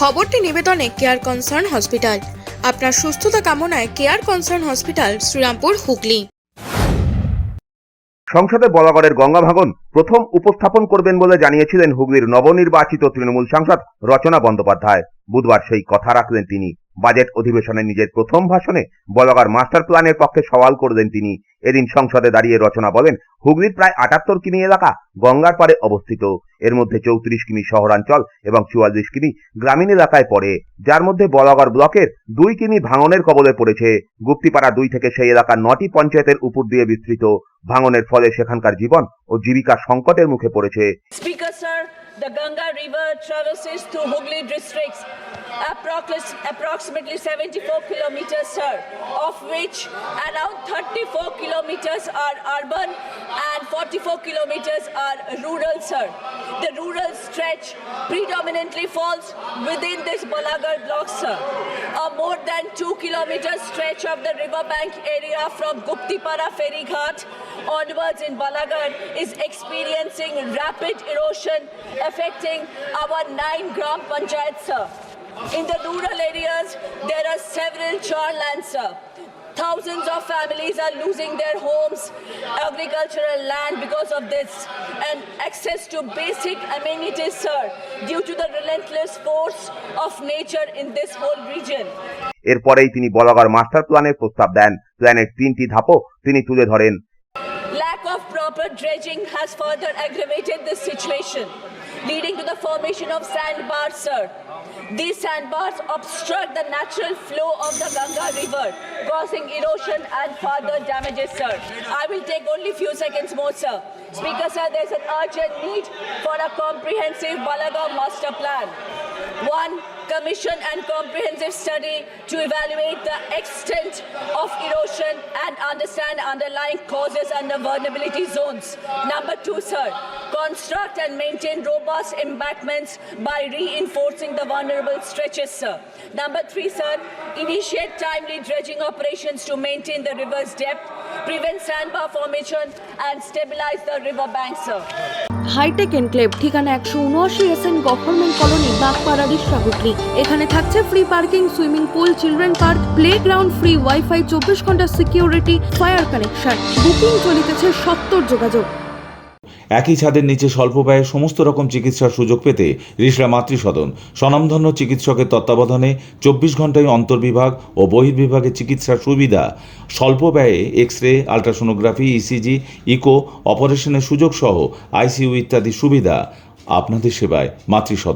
খবরটি নিবেদনে care concern hospital আপনার সুস্থতা কামনায় care concern hospital Shrirampur, Hooghly. সংসদে বলাগড়ের গঙ্গা ভাঙন প্রথম উপস্থাপন করবেন বলে জানিয়েছিলেন হুগলির নবনির্বাচিত তৃণমূল সাংসদ রচনা বন্দ্যোপাধ্যায়। বুধবার সেই কথা রাখলেন তিনি। বাজেট অধিবেশনে নিজের প্রথম ভাষণে বলাগড় মাস্টার প্ল্যানের পক্ষে সওয়াল করলেন তিনি। এদিন সংসদে দাঁড়িয়ে রচনা বলেন, হুগলির প্রায় আটাত্তর কিমি এলাকা গঙ্গার পাড়ে অবস্থিত। এর মধ্যে চৌত্রিশ কিমি শহরাঞ্চল এবং চুয়াল্লিশ কিমি গ্রামীণ এলাকায় পড়ে, যার মধ্যে বলাগড় ব্লকের দুই কিমি ভাঙনের কবলে পড়েছে। গুপ্তিপাড়া দুই থেকে সেই এলাকার নটি পঞ্চায়েতের উপর দিয়ে বিস্তৃত। ভাঙনের ফলে সেখানকার জীবন ও জীবিকা সংকটের মুখে পড়েছে। The Ganga River traverses through Hooghly districts, approximately 74 kilometers, sir, of which around 34 kilometers are urban and 44 kilometers are rural, sir. The rural stretch predominantly falls within this Balagar block, sir. A more than two kilometer stretch of the riverbank area from Guptipara Ferry Ghat onwards in Balagar is experiencing rapid erosion affecting our nine Gram Panchayats, sir. In the rural areas, there are several char lands, sir. Thousands of families are losing their homes, agricultural land because of this, and access to basic amenities, sir, due to the relentless force of nature in this whole region. এরপরেই তিনি Balagarh master প্ল্যানের প্রস্তাব দেন প্ল্যানের তিনটি ধাপও তিনি তুলে ধরেন Lack of proper dredging has further aggravated this situation, leading to the formation of sandbars, sir. These sandbars obstruct the natural flow of the Ganga River, causing erosion and further damages, sir. I will take only few seconds more, sir. Speaker, sir, there's an urgent need for a comprehensive Balagav master plan. One, commission and comprehensive study to evaluate the extent of erosion and understand underlying causes and the vulnerability zones. Number two, sir, construct and maintain robust embankments by reinforcing the vulnerable stretches, sir. Number three, sir, initiate timely dredging operations to maintain the river's depth, prevent sandbar formation, and stabilize the river banks, sir. Hi tech enclave ঠিকানা একশো উনআশি S N government colony বাগপাড়ার Hooghly এখানে থাকছে free parking swimming pool children park play ground free wifi চব্বিশ ঘণ্টা security fire connection booking চলিতেছে সত্তর যোগাযোগ। একই ছাদের নিচে স্বল্প ব্যয়ে সমস্ত রকম চিকিৎসার সুযোগ পেতে রিসরা মাতৃসদন। স্বনামধন্য চিকিৎসকের তত্ত্বাবধানে চব্বিশ ঘন্টায় অন্তর্বিভাগ ও বহির্বিভাগে চিকিৎসার সুবিধা। স্বল্প ব্যয়ে X ray ultrasonography ECG eco অপারেশনের সুযোগ সহ আইসিইউ ইত্যাদি সুবিধা। আপনাদের সেবায় মাতৃসদন।